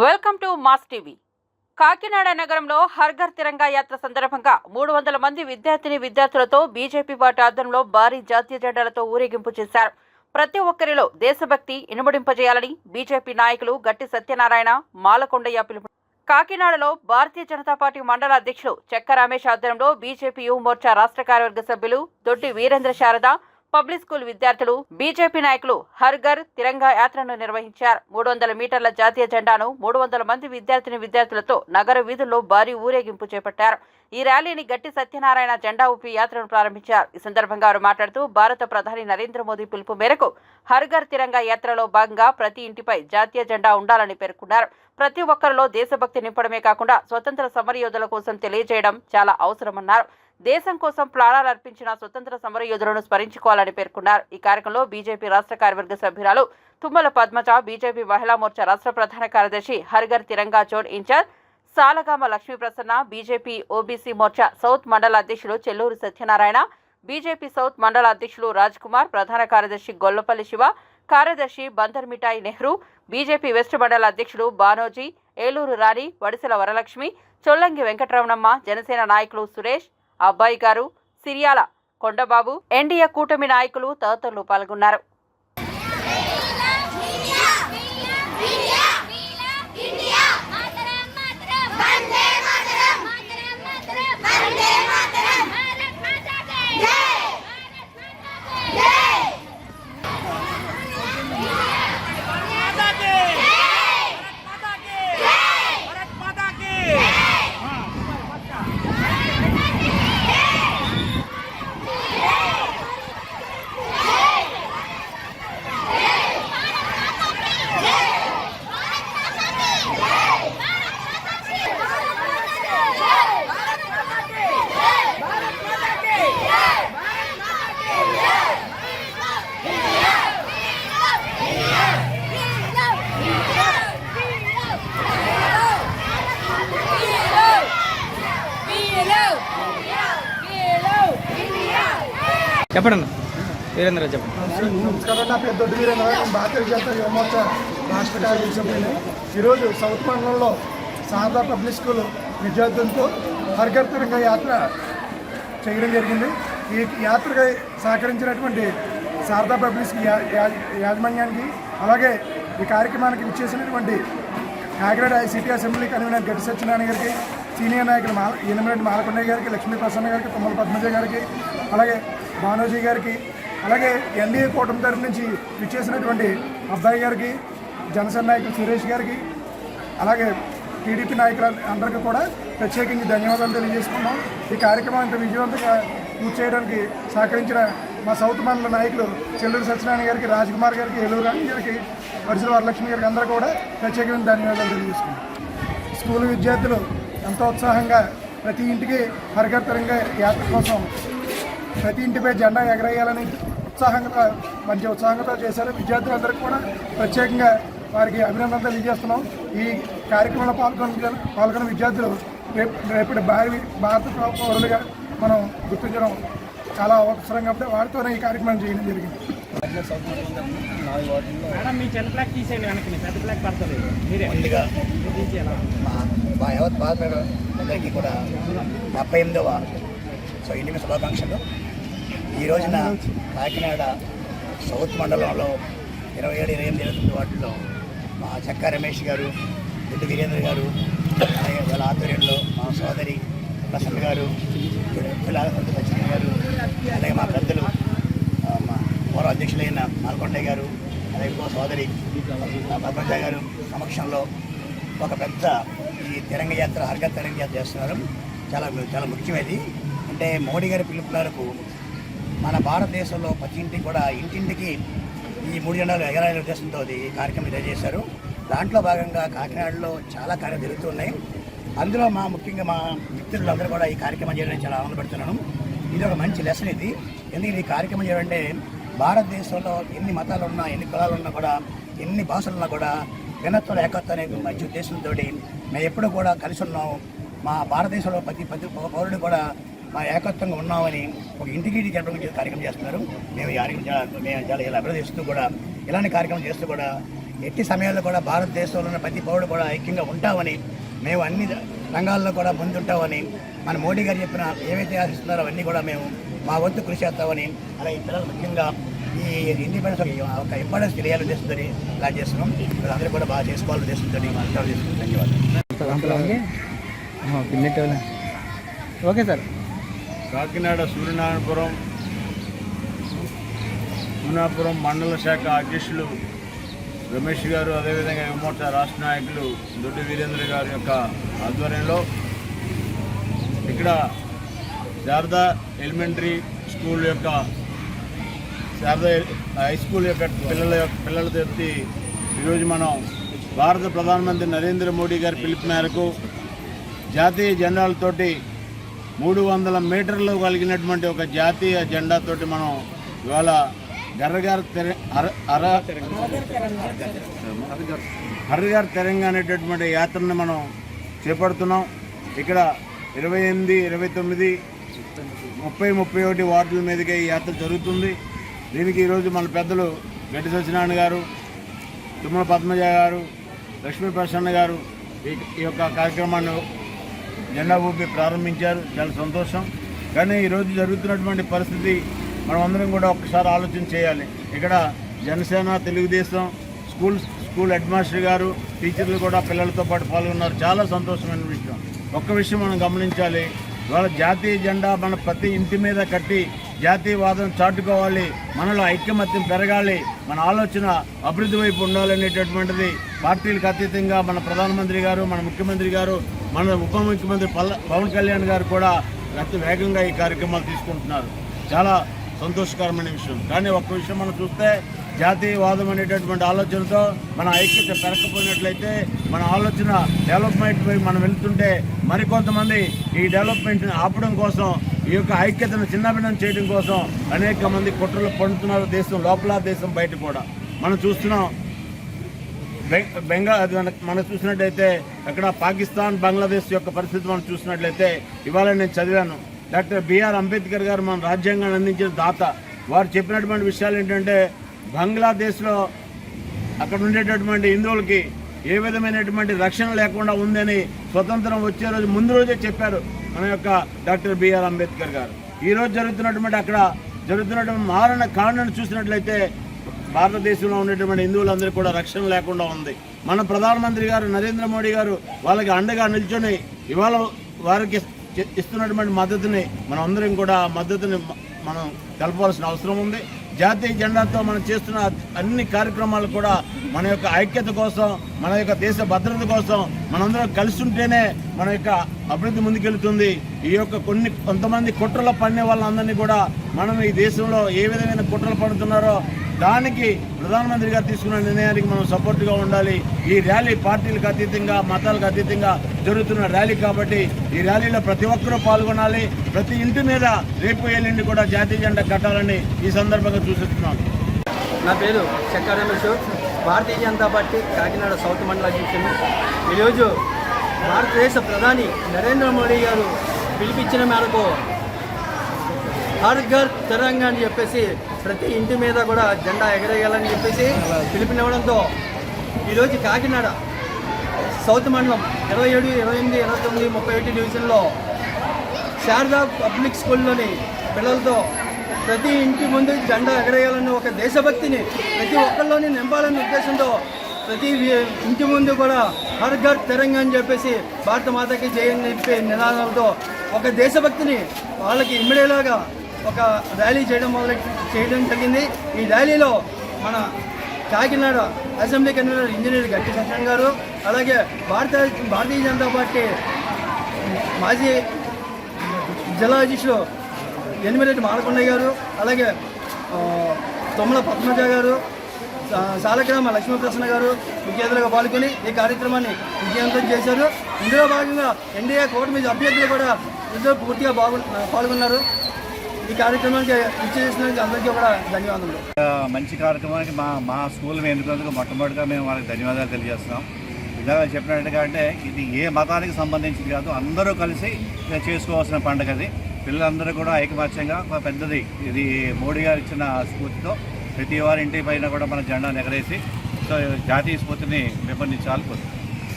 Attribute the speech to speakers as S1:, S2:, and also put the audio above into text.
S1: Welcome to mass TV. Kakinada నగరంలో హర్ఘర్ తిరంగా యాత్ర సందర్భంగా మూడు వందల మంది విద్యార్థిని విద్యార్థులతో బీజేపీ పార్టీ ఆధ్వర్యంలో భారీ జాతీయ జెండాలతో ఊరేగింపు చేశారు. ప్రతి ఒక్కరిలో దేశభక్తి ఇనుమడింపజేయాలని బీజేపీ నాయకులు గట్టి సత్యనారాయణ మాలకొండయ్య పిలుపు కాకినాడలో భారతీయ జనతా పార్టీ మండల అధ్యక్షులు చెక్క రమేష్ ఆధ్వర్యంలో బీజేపీ యువ మోర్చా రాష్ట్ర కార్యవర్గ సభ్యులు దొడ్డి వీరేంద్ర శారద పబ్లిక్ స్కూల్ విద్యార్థులు బీజేపీ నాయకులు హర్ఘర్ తిరంగా యాత్రను నిర్వహించారు. మూడు వందల మీటర్ల జాతీయ జెండాను మూడు వందల మంది విద్యార్థిని విద్యార్థులతో నగర వీధుల్లో భారీ ఊరేగింపు చేపట్టారు. ఈ ర్యాలీని గట్టి సత్యనారాయణ జెండా ఊపి యాత్రను ప్రారంభించారు. ఈ సందర్భంగా వారు మాట్లాడుతూ భారత ప్రధాని నరేంద్ర మోదీ పిలుపు మేరకు హర్ఘర్ తిరంగా యాత్రలో భాగంగా ప్రతి ఇంటిపై జాతీయ జెండా ఉండాలని పేర్కొన్నారు. ప్రతి ఒక్కరిలో దేశభక్తి నింపడమే కాకుండా స్వతంత్ర సమరయోధుల కోసం తెలియజేయడం చాలా అవసరమన్నారు. దేశం కోసం ప్రాణాలు అర్పించిన స్వతంత్ర సమరయోధులను స్మరించుకోవాలని పేర్కొన్నారు. ఈ కార్యక్రమంలో బీజేపీ రాష్ట్ర కార్యవర్గ సభ్యురాలు తుమ్మల పద్మజ బీజేపీ మహిళా మోర్చా రాష్ట్ర ప్రధాన కార్యదర్శి హరిగర్ Tiranga zone incharge Salagama Lakshmi Prasanna BJP OBC Morcha south మండల అధ్యక్షులు చెల్లూరు సత్యనారాయణ బీజేపీ సౌత్ మండల అధ్యక్షులు రాజ్ కుమార్ ప్రధాన కార్యదర్శి గొల్లపల్లి శివ కార్యదర్శి బందర్ మిఠాయి నెహ్రూ బీజేపీ వెస్ట్ మండల అధ్యక్షుడు బానోజీ ఏలూరు రాణి వడిసెల వరలక్ష్మి చొల్లంగి వెంకటరమణమ్మ జనసేన నాయకులు సురేష్ అబ్బాయి గారు సిరియాల కొండబాబు ఎన్డీఏ కూటమి నాయకులు తదితరులు పాల్గొన్నారు.
S2: చెప్పండి వీరేంద్ర చెప్పండి.
S3: నమస్కారం నా పేరు వీరేంద్ర నేను భారతీయ జనతా యువమోర్చా రాష్ట్ర కార్యదర్శి ఈరోజు సౌత్ మండలంలో సారదా పబ్లిక్ స్కూల్ విద్యార్థులతో హర్ఘర్ యాత్ర చేయడం జరిగింది. ఈ యాత్రకు సహకరించినటువంటి శారదా పబ్లిక్ యాజమాన్యానికి అలాగే ఈ కార్యక్రమానికి విచ్చేసినటువంటి కాకినాడ సిటీ అసెంబ్లీ కన్వీనర్ గట్టి సత్యనారాయణ గారికి సీనియర్ నాయకులు మాల ఈనమరెడ్డి మాలకొండయ్య గారికి లక్ష్మీ ప్రసన్న గారికి తుమ్మల పద్మజ గారికి అలాగే భానోజీ గారికి అలాగే ఎన్డీఏ కూటమి తరఫు నుంచి విచ్చేసినటువంటి అబ్బాయి గారికి జనసేన నాయకులు సురేష్ గారికి అలాగే టీడీపీ నాయకుల అందరికీ కూడా ప్రత్యేకించి ధన్యవాదాలు తెలియజేసుకున్నాం ఈ కార్యక్రమం ఇంత విజయవంతంగా పూర్తి చేయడానికి సహకరించిన మా సౌత్ మండల నాయకులు చెల్లూరు సత్యనారాయణ గారికి రాజ్కుమార్ గారికి ఏలూరు రాణి గారికి వరుసల వరలక్ష్మి గారికి అందరూ కూడా ప్రత్యేకమైన ధన్యవాదాలు తెలియజేసుకున్నాం స్కూల్ విద్యార్థులు ఎంతో ఉత్సాహంగా ప్రతి ఇంటికి హరికర్తరంగా యాత్ర కోసం ప్రతి ఇంటిపై జెండా ఎగరేయాలని ఉత్సాహంగా మంచి ఉత్సాహంగా చేశారు. విద్యార్థులందరికీ కూడా ప్రత్యేకంగా వారికి అభినందనలు తెలియజేస్తున్నాం. ఈ కార్యక్రమంలో పాల్గొన్న పాల్గొన్న విద్యార్థులు రేపు రేపటి భారీ భారత పౌరులుగా మనం గుర్తించడం చాలా అవసరం కాబట్టి వారితోనే ఈ కార్యక్రమం చేయడం జరిగింది.
S4: మేడం మీ
S5: యావత్ భారత అందరికీ కూడా డెబ్బై ఎనిమిదవ సో ఇంటికి శుభాకాంక్షలు. ఈ రోజున కాకినాడ సౌత్ మండలంలో ఇరవై ఏడు ఇరవై ఎనిమిది ఇరవై వాటిల్లో మా చెక్క రమేష్ గారు రెడ్డి వీరేంద్ర గారు అలాగే వాళ్ళ ఆధ్వర్యంలో మా సోదరి ప్రసన్న గారు పిల్లల సత్యనారాయణ గారు అలాగే మా పెద్దలు మా పూర్వ అధ్యక్షులైన మాల్కొండయ్య గారు అలాగే ఇంకో సోదరి భద్రజ గారు సమక్షంలో ఒక పెద్ద ఈ తిరంగ యాత్ర హర్గ తిరంగ యాత్ర చేస్తున్నారు. చాలా చాలా ముఖ్యమైనది. అంటే మోడీ గారి పిలుపు మేరకు మన భారతదేశంలో ప్రతి ఇంటికి కూడా ఇంటింటికి ఈ మూడు జెండాలు ఎగరాలి ఉద్దేశంతో ఈ కార్యక్రమం చేశారు దాంట్లో భాగంగా కాకినాడలో చాలా కార్యాలు జరుగుతున్నాయి. అందులో మా ముఖ్యంగా మా మిత్రులందరూ కూడా ఈ కార్యక్రమం చేయడానికి చాలా ఆనందపడుతున్నాను ఇది ఒక మంచి లెసన్ ఇది. ఎందుకంటే ఈ కార్యక్రమం చేయాలంటే భారతదేశంలో ఎన్ని మతాలు ఉన్నా ఎన్ని కులాలు ఉన్నా కూడా ఎన్ని భాషలు ఉన్నా కూడా భిన్నత్వం ఏకత్వం అనే మంచి ఉద్దేశంతో మేము ఎప్పుడు కూడా కలిసి ఉన్నాం. మా భారతదేశంలో ప్రతి ప్రతి పౌరుడు కూడా మా ఏకత్వంగా ఉన్నామని ఒక ఇంటికి చెప్పడం కార్యక్రమం చేస్తున్నారు. మేము ఈ చాలా మేము చాలా ఇలా అభివృద్ధిస్తూ కూడా ఇలాంటి కార్యక్రమం చేస్తూ కూడా ఎట్టి సమయాల్లో కూడా భారతదేశంలో ఉన్న ప్రతి పౌరుడు కూడా ఐక్యంగా ఉంటామని మేము అన్ని రంగాల్లో కూడా ముందుంటామని మన మోడీ గారు చెప్పిన ఏవైతే ఆశిస్తున్నారో అవన్నీ కూడా మేము మా వంతు కృషి చేస్తామని అలాగే పిల్లలు ముఖ్యంగా ఈ ఇండిపెండెన్స్ ఒక- ఇంపార్టెన్స్ తెలియాలని చేస్తుందని ఇలా చేస్తున్నాం. అందరూ కూడా బాగా చేసుకోవాలని చేస్తుందని మనం ధన్యవాదాలు.
S2: Okay sir.
S6: కాకినాడ సూర్యనారాయణపురం మునాపురం మండల శాఖ అధ్యక్షులు రమేష్ గారు అదేవిధంగా యువమోర్చ రాష్ట్ర నాయకులు దొడ్డి వీరేంద్ర గారి యొక్క ఆధ్వర్యంలో ఇక్కడ శారదా ఎలిమెంటరీ స్కూల్ యొక్క శారదా హై స్కూల్ యొక్క పిల్లల యొక్క పిల్లల ఎత్తి ఈరోజు మనం భారత ప్రధానమంత్రి నరేంద్ర మోడీ గారి పిలుపు మేరకు జాతీయ జెండాలతోటి మూడు వందల మీటర్లు కలిగినటువంటి ఒక జాతీయ జెండాతోటి మనం ఇవాళ గర్రగారు తెర అర అర హర్రగారు తెరంగా అనేటటువంటి యాత్రని మనం చేపడుతున్నాం. ఇక్కడ ఇరవై ఎనిమిది ఇరవై తొమ్మిది ముప్పై ముప్పై ఒకటి వార్డుల మీదుగా ఈ యాత్ర జరుగుతుంది. దీనికి ఈరోజు మన పెద్దలు గడ్డి సత్యనారాయణ గారు తుమ్మల పద్మజ గారు లక్ష్మీ ప్రసన్న గారు ఈ ఈ యొక్క కార్యక్రమాన్ని జెండా ఊపి ప్రారంభించారు. చాలా సంతోషం. కానీ ఈరోజు జరుగుతున్నటువంటి పరిస్థితి మనం అందరం కూడా ఒక్కసారి ఆలోచన చేయాలి. ఇక్కడ Janasena Telugu Desam school school head master గారు టీచర్లు కూడా పిల్లలతో పాటు పాల్గొన్నారు. చాలా సంతోషమైన విషయం. ఒక్క విషయం మనం గమనించాలి. వాళ్ళ జాతీయ జెండా మన ప్రతి ఇంటి మీద కట్టి జాతీయవాదం చాటుకోవాలి. మనలో ఐక్యమత్యం పెరగాలి. మన ఆలోచన అభివృద్ధి వైపు ఉండాలనేటటువంటిది పార్టీలకు అతీతంగా మన ప్రధానమంత్రి గారు మన ముఖ్యమంత్రి గారు మన ఉప ముఖ్యమంత్రి పల్ల పవన్ కళ్యాణ్ గారు కూడా అతి వేగంగా ఈ కార్యక్రమాలు తీసుకుంటున్నారు. చాలా సంతోషకరమైన విషయం. కానీ ఒక్క విషయం మనం చూస్తే జాతీయవాదం అనేటటువంటి ఆలోచనతో మన ఐక్యత పెరగకపోయినట్లయితే మన ఆలోచన డెవలప్మెంట్ పై మనం వెళ్తుంటే మరికొంతమంది ఈ డెవలప్మెంట్ని ఆపడం కోసం ఈ యొక్క ఐక్యతను చిన్నభిన్నం చేయడం కోసం అనేక మంది కుట్రలు పండుతున్నారు దేశం లోపల దేశం బయట కూడా. మనం చూస్తున్నాం బెంగా మనం చూసినట్లయితే అక్కడ పాకిస్తాన్ బంగ్లాదేశ్ యొక్క పరిస్థితి మనం చూసినట్లయితే ఇవాళ నేను చదివాను. డాక్టర్ బిఆర్ అంబేద్కర్ గారు మన రాజ్యాంగాన్ని అందించిన దాత. వారు చెప్పినటువంటి విషయాలు ఏంటంటే బంగ్లాదేశ్లో అక్కడ ఉండేటటువంటి హిందువులకి ఏ విధమైనటువంటి రక్షణ లేకుండా ఉందని స్వతంత్రం వచ్చే రోజు ముందు రోజే చెప్పారు మన యొక్క డాక్టర్ బిఆర్ అంబేద్కర్ గారు. ఈరోజు జరుగుతున్నటువంటి అక్కడ జరుగుతున్నటువంటి మారణ కారణాన్ని చూసినట్లయితే భారతదేశంలో ఉండేటువంటి హిందువులందరికీ కూడా రక్షణ లేకుండా ఉంది. మన ప్రధానమంత్రి గారు నరేంద్ర మోడీ గారు వాళ్ళకి అండగా నిల్చొని ఇవాళ వారికి ఇస్తున్నటువంటి మద్దతుని మనం అందరం కూడా మద్దతుని మనం తెలపాల్సిన అవసరం ఉంది. జాతీయ జెండాతో మనం చేస్తున్న అన్ని కార్యక్రమాలు కూడా మన యొక్క ఐక్యత కోసం మన యొక్క దేశ భద్రత కోసం మనందరం కలిసి ఉంటేనే మన యొక్క అభివృద్ధి ముందుకెళ్తుంది. ఈ యొక్క కొన్ని కొంతమంది కుట్రలు పడిన వాళ్ళందరినీ కూడా మనం ఈ దేశంలో ఏ విధమైన కుట్రలు పడుతున్నారో దానికి ప్రధానమంత్రి గారు తీసుకున్న నిర్ణయానికి మనం సపోర్ట్గా ఉండాలి. ఈ ర్యాలీ పార్టీలకు అతీతంగా మతాలకు అతీతంగా జరుగుతున్న ర్యాలీ కాబట్టి ఈ ర్యాలీలో ప్రతి ఒక్కరూ పాల్గొనాలి. ప్రతి ఇంటి మీద రేపు ఎల్లుండి కూడా జాతీయ జెండా కట్టాలని ఈ సందర్భంగా సూచిస్తున్నాను.
S7: నా పేరు చెక్కా భారతీయ జనతా పార్టీ కాకినాడ సౌత్ మండల అధ్యక్షుడు. ఈరోజు భారతదేశ ప్రధాని నరేంద్ర మోడీ గారు పిలిపించిన మేరకు హర్ ఘర్ తిరంగా అని చెప్పేసి ప్రతి ఇంటి మీద కూడా జెండా ఎగరేయాలని చెప్పేసి పిలుపునివ్వడంతో ఈరోజు కాకినాడ సౌత్ మండలం ఇరవై ఏడు ఇరవై ఎనిమిది ఇరవై తొమ్మిది ముప్పై ఒకటి డివిజన్లో శారదా పబ్లిక్ స్కూల్లోని పిల్లలతో ప్రతి ఇంటి ముందు జెండా ఎగరేయాలని ఒక దేశభక్తిని ప్రతి ఒక్కరిలోని నింపాలనే ఉద్దేశంతో ప్రతి ఇంటి ముందు కూడా హర్ ఘర్ తిరంగా అని చెప్పేసి భారత మాతకి జయని చెప్పే నినాదాలతో ఒక దేశభక్తిని వాళ్ళకి ఇమ్మడేలాగా ఒక ర్యాలీ చేయడం మొదలు చేయడం జరిగింది. ఈ ర్యాలీలో మన కాకినాడ అసెంబ్లీ కన్వీనర్ ఇంజనీర్ గట్టి సత్యం గారు అలాగే భారత భారతీయ జనతా పార్టీ మాజీ జిల్లా అధ్యక్షుడు ఎనిమిరెడ్డి మాలకొండయ్య గారు అలాగే ఆ, తొమ్మల పద్మజ గారు సాలగ్రామ లక్ష్మీప్రసన్న గారు ముఖ్య పాల్గొని ఈ కార్యక్రమాన్ని విజయవంతం చేశారు. ఇందులో భాగంగా ఎన్డీఏ కూటమి అభ్యర్థులు కూడా ఇందులో పూర్తిగా బాగు పాల్గొన్నారు. ఈ కార్యక్రమానికి ఇచ్చేసినందుకు అందరికీ కూడా ధన్యవాదాలు
S8: మంచి కార్యక్రమానికి మా మా స్కూల్ ఎన్నుకున్నందుకు మొట్టమొదటిగా మేము వాళ్ళకి ధన్యవాదాలు తెలియజేస్తున్నాం. ఇందాక చెప్పినట్టుగా అంటే ఇది ఏ మతానికి సంబంధించింది కాదు అందరూ కలిసి చేసుకోవాల్సిన పండుగ అది. పిల్లలందరూ కూడా ఐకమత్యంగా ఒక పెద్దది ఇది మోడీ గారు ఇచ్చిన స్ఫూర్తితో ప్రతి వారి ఇంటి పైన కూడా మన జెండాను ఎగరేసి సో జాతీయ స్ఫూర్తిని పెంపొందించాలి కోరుతుంది